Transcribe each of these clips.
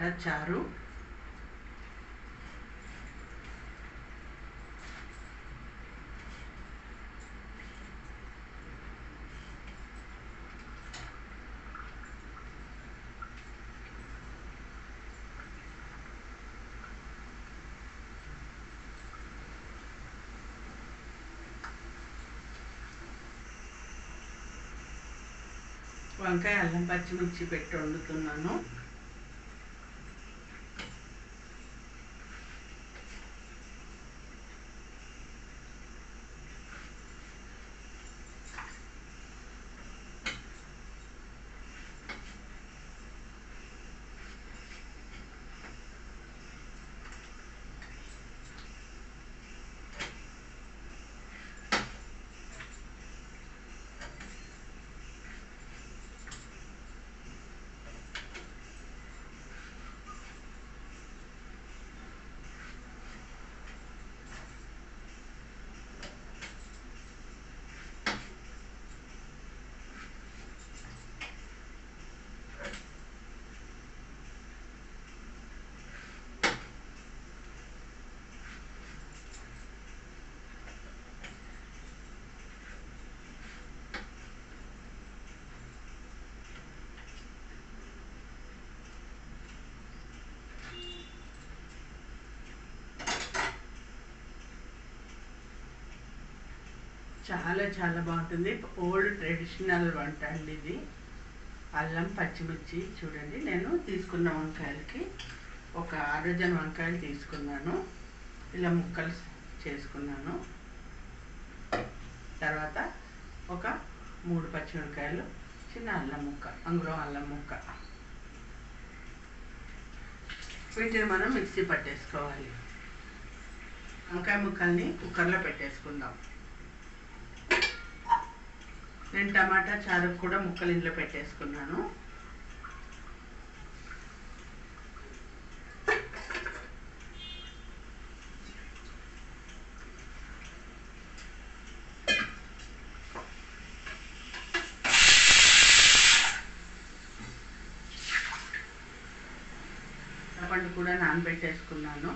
చారు వంకాయ అల్లం పచ్చిమిర్చి పెట్టి వండుతున్నాను. చాలా చాలా బాగుంటుంది. ఓల్డ్ ట్రెడిషనల్ వంట అండి ఇది. అల్లం పచ్చిమిర్చి చూడండి. నేను తీసుకున్న వంకాయలకి ఒక ఆరోజన వంకాయలు తీసుకున్నాను. ఇలా ముక్కలు చేసుకున్నాను. తర్వాత ఒక మూడు పచ్చిమిరకాయలు చిన్న అల్లం ముక్క అంగురం అల్లం ముక్క. వీటిని మనం మిక్సీ పట్టేసుకోవాలి. వంకాయ ముక్కల్ని కుక్కర్లో పెట్టేసుకుందాం. నేను టమాటా చారు కూడా ముక్కలు ఇందులో పెట్టేసుకున్నాను. చింతపండు కూడా నానబెట్టేసుకున్నాను.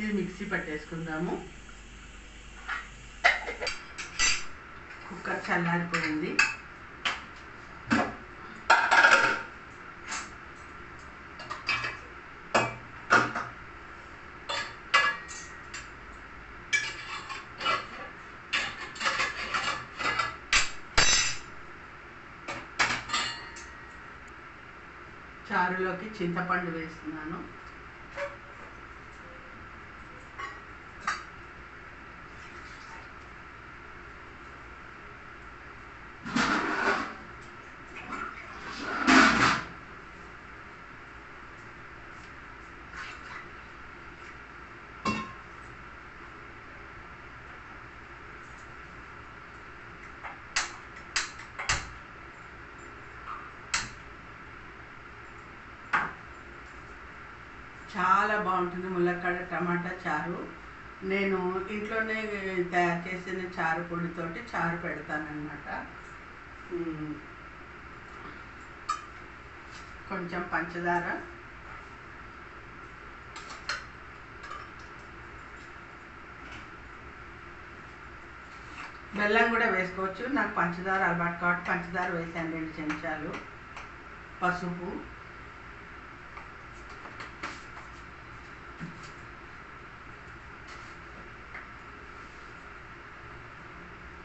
ఇది మిక్సీ పట్టేసుకుందాము. కుక్కర్ చల్లారిపోయింది. చారులోకి చింతపండు వేస్తున్నాను. చాలా బాగుంటుంది. ములక్కాడ టమాటా చారు. నేను ఇంట్లోనే తయారు చేసిన చారు పొడితోటి చారు పెడతానమాట కొంచెం పంచదార. బెల్లం కూడా వేసుకోవచ్చు. నాకు పంచదార అలవాటు కాబట్టి పంచదార వేసాను రెండు చెంచాలు. పసుపు.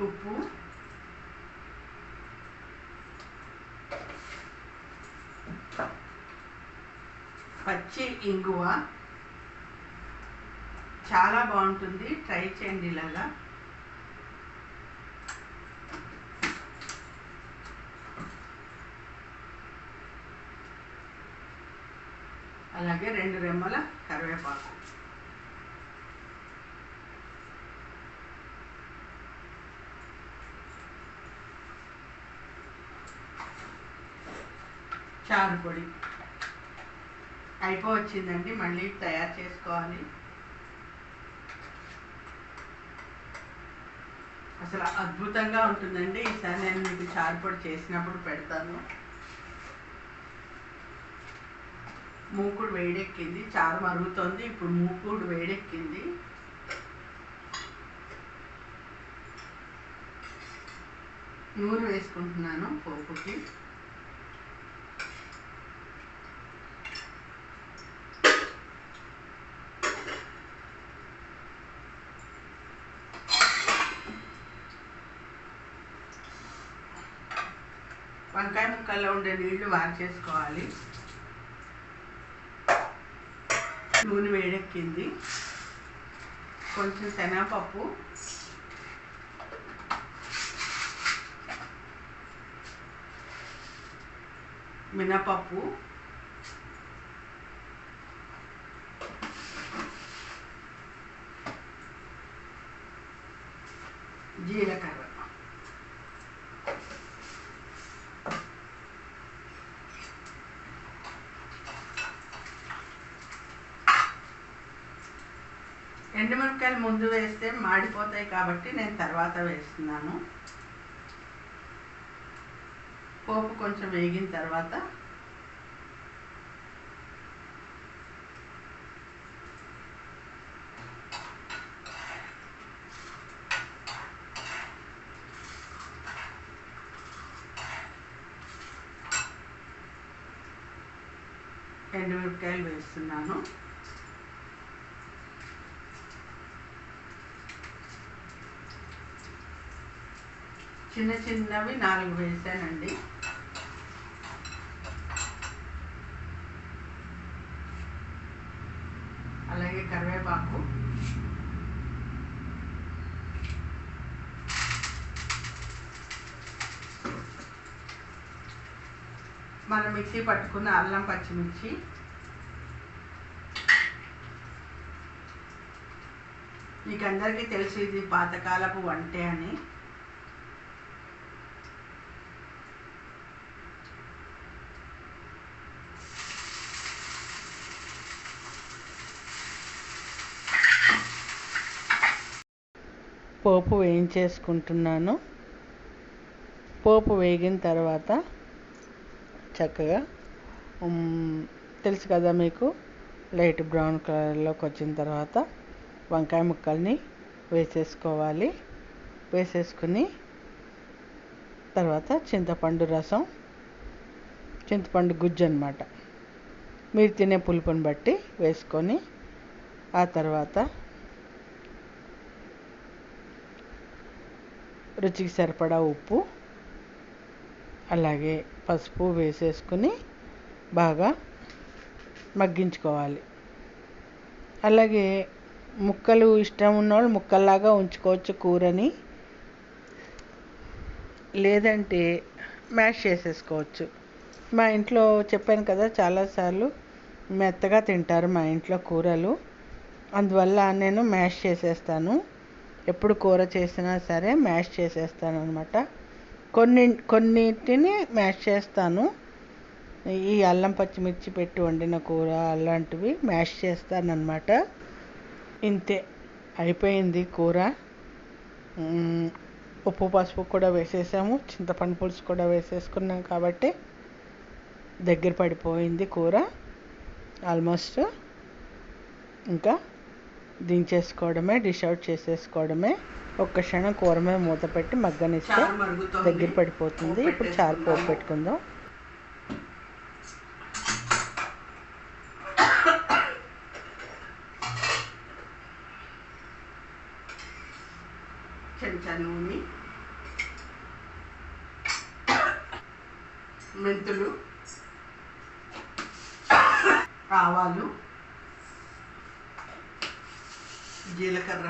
ఉప్పు పచ్చి ఇంగువ. చాలా బాగుంటుంది. ట్రై చేయండి ఇలాగా. అలాగే రెండు రెమ్మల కరివేపాకు. చారు పొడి. అయిపోవచ్చిందండి మళ్ళీ తయారు చేసుకోవాలి. అసలు అద్భుతంగా ఉంటుందండి. ఈసారి నేను మీకు చారు పొడి చేసినప్పుడు పెడతాను. మూకుడు వేడెక్కింది చారు మరుగుతోంది. ఇప్పుడు మూకుడు వేడెక్కింది. నూనె వేసుకుంటున్నాను పోపుకి వంకాయ ముక్కల్లో ఉండే నీళ్ళు వారి చేసుకోవాలి నూనె వేడెక్కింది. కొంచెం శనగపప్పు. మినపప్పు. జీలకర్ర. ఎండుమిరపకాయలు ముందు వేస్తే మాడిపోతాయి కాబట్టి నేను తర్వాత వేస్తున్నాను. పోపు కొంచెం వేగిన తర్వాత ఎండుమిరపకాయలు వేస్తున్నాను. చిన్న చిన్నవి నాలుగు వేసానండి. అలాగే కరివేపాకు. మనం మిక్సీ పట్టుకున్న అల్లం పచ్చిమిర్చి. మీకు అందరికీ తెలుసు ఇది పాతకాలపు వంటే అని. పోపు వేయించేసుకుంటున్నాను. పోపు వేగిన తర్వాత చక్కగా తెలుసు కదా మీకు లైట్ బ్రౌన్ కలర్లోకి వచ్చిన తర్వాత వంకాయ ముక్కల్ని వేసేసుకోవాలి. వేసేసుకుని తర్వాత చింతపండు రసం చింతపండు గుజ్జు అనమాట మీరు తినే పులుపుని బట్టి వేసుకొని ఆ తర్వాత రుచికి సరిపడా ఉప్పు అలాగే పసుపు వేసేసుకుని బాగా మగ్గించుకోవాలి. అలాగే ముక్కలు ఇష్టం ఉన్నవాళ్ళు ముక్కల్లాగా ఉంచుకోవచ్చు కూరని. లేదంటే మ్యాష్ చేసేసుకోవచ్చు. మా ఇంట్లో చెప్పాను కదా చాలాసార్లు మెత్తగా తింటారు మా ఇంట్లో కూరలు. అందువల్ల నేను మ్యాష్ చేసేస్తాను. ఎప్పుడు కూర చేసినా సరే మ్యాష్ చేసేస్తాను అనమాట కొన్ని కొన్నిటిని మ్యాష్ చేస్తాను. ఈ అల్లం పచ్చిమిర్చి పెట్టి వండిన కూర అలాంటివి మ్యాష్ చేస్తాను అనమాట ఇంతే అయిపోయింది కూర. ఉప్పు పసుపు కూడా వేసేసాము చింతపండు పులుసు కూడా వేసేసుకున్నాం కాబట్టి దగ్గర పడిపోయింది కూర. ఆల్మోస్ట్ ఇంకా దించేసుకోవడమే డిష్ అవుట్ చేసేసుకోవడమే ఒక్క క్షణం కూర మీద మూత పెట్టి మగ్గనిస్తే. దగ్గర పడిపోతుంది పోపు ఇప్పుడు చారు పోపు. పెట్టుకుందాం చెంచా నూనె మెంతులు ఆవాలు జీలకర్ర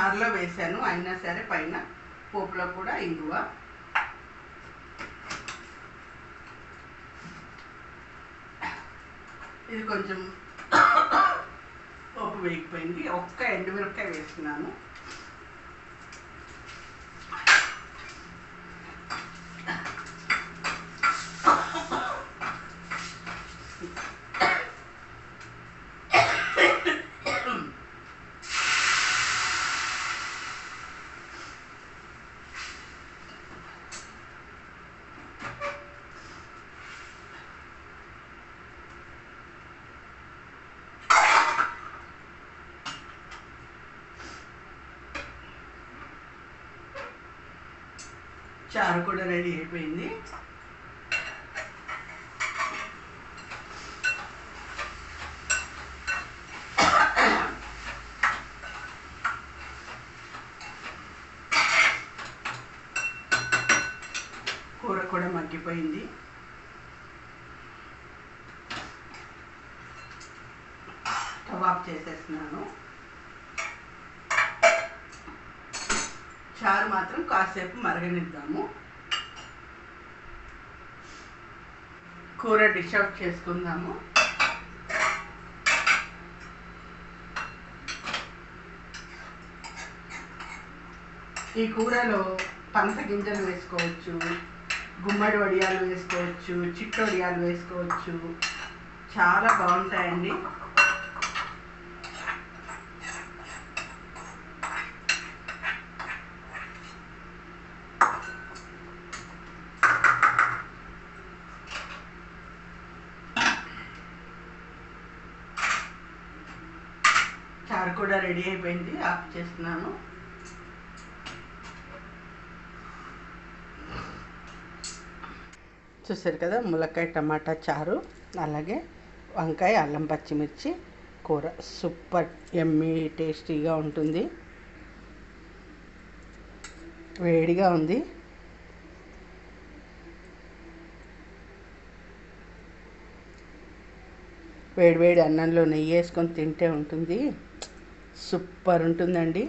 చారులో వేసాను అయినా సరే పైన పోపులో కూడా ఇంగువ. ఇది కొంచెం పోపు వేగిపోయింది. ఒక్క ఎండుమిరపకాయ వేస్తున్నాను. చారు కూడా రెడీ అయిపోయింది. కూర కూడా మగ్గిపోయింది. కబాబ్ చేసేస్తున్నాను. చారు మాత్రం కాసేపు మరగనిద్దాము. కూర డిష్ అవుట్ చేసుకుందాము. ఈ కూరలో పనస గింజలు వేసుకోవచ్చు గుమ్మడి వడియాలు వేసుకోవచ్చు చిట్టు వడియాలు వేసుకోవచ్చు. చాలా బాగుంటాయండి. చారు కూడా రెడీ అయిపోయింది ఆఫ్ చేస్తున్నాను. చూసారు కదా ములక్కాయ టమాటా చారు అలాగే వంకాయ అల్లం పచ్చిమిర్చి కూర. సూపర్ ఎమ్మీ టేస్టీగా ఉంటుంది. వేడిగా ఉంది. వేడి వేడి అన్నంలో నెయ్యి వేసుకొని తింటే ఉంటుంది. సూపర్ ఉంటుందండి.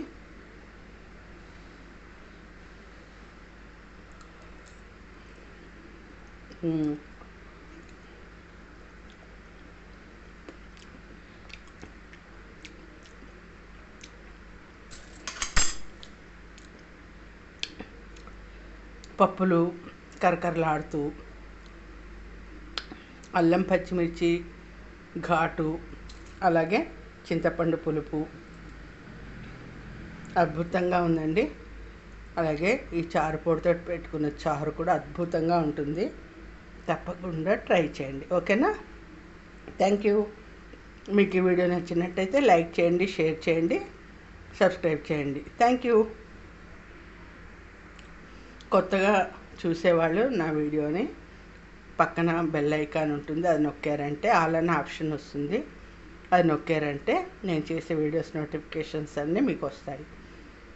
పప్పులు కరకరలాడుతూ అల్లం పచ్చిమిర్చి ఘాటు అలాగే చింతపండు పులుపు అద్భుతంగా ఉందండి. అలాగే ఈ చారు పొడితో పెట్టుకున్న చారు కూడా అద్భుతంగా ఉంటుంది. తప్పకుండా ట్రై చేయండి. ఓకేనా? Thank you. మీకు ఈ వీడియో నచ్చినట్టయితే లైక్ చేయండి షేర్ చేయండి సబ్స్క్రైబ్ చేయండి. Thank you. కొత్తగా చూసేవాళ్ళు నా వీడియోని పక్కన బెల్ ఐకాన్ ఉంటుంది అది నొక్కారంటే ఆల్ అనే ఆప్షన్ వస్తుంది. అది నొక్కారంటే నేను చేసే వీడియోస్ నోటిఫికేషన్స్ అన్నీ మీకు వస్తాయి.